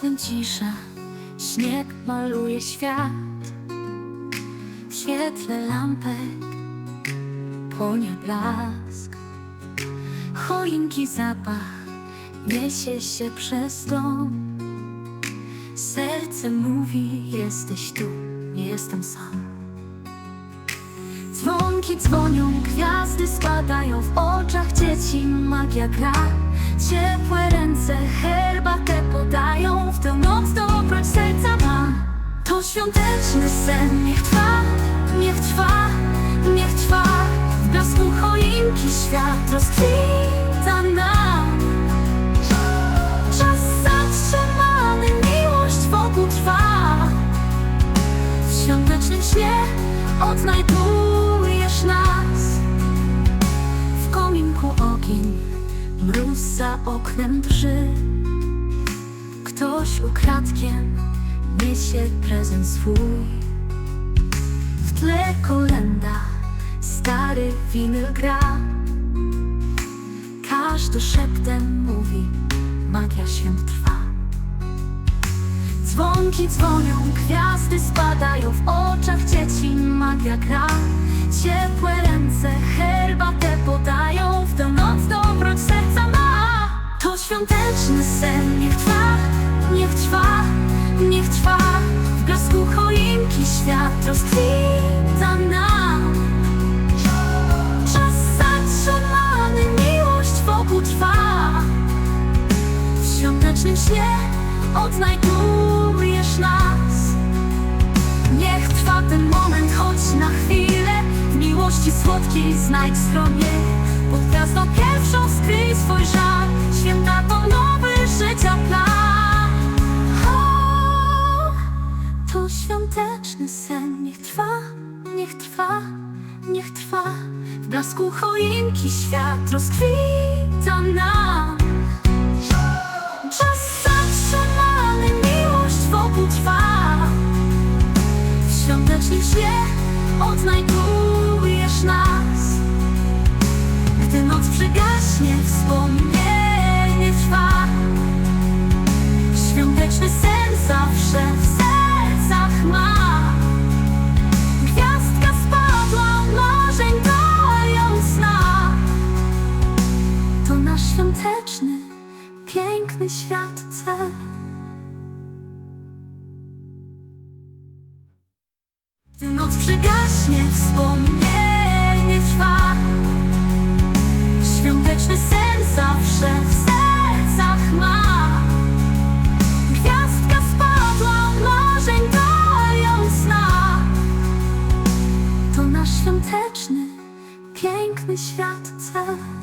oknem cisza, śnieg maluje świat. W świetle lampek płonie blask. Choinki zapach niesie się przez dom. Serce mówi, jesteś tu, nie jestem sam. Dzwonki dzwonią, gwiazdy spadają w oczach dzieci, magia gra. Ciepłe ręce herbatę podają, w tę noc dobroć serca ma. To świąteczny sen, niech trwa, niech trwa, niech trwa. W blasku choinki świat rozkwita nam. Czas zatrzymany, miłość wokół trwa. W świątecznym śnie odnajdujesz mróz za oknem drży. Ktoś ukradkiem niesie prezent swój. W tle kolenda, stary winyl gra. Każdy szeptem mówi, magia świąt trwa. Dzwonki dzwonią, gwiazdy spadają w oczach dzieci, magia gra. Ciepłe świąteczny sen, niech trwa, niech trwa, niech trwa. W blasku choinki świat rozkwita nam. Czas zatrzymany, miłość wokół trwa. W świątecznym śnie odnajdujesz nas Niech trwa ten moment, choć na chwilę W miłości słodkiej znajdź schronienie Pod gwiazdą pierwszą skryj swój żal niech trwa W blasku choinki świat rozkwita nam. Czas zatrzymany, miłość wokół trwa. W świątecznym śnie odnajdujesz nas. Gdy noc przygaśnie, wspomnienie serce. Gdy noc przygaśnie, wspomnienie trwa. Świąteczny sen zawsze w sercach ma. Gwiazdka spadła, marzeń dają. To nasz świąteczny, piękny świat cel.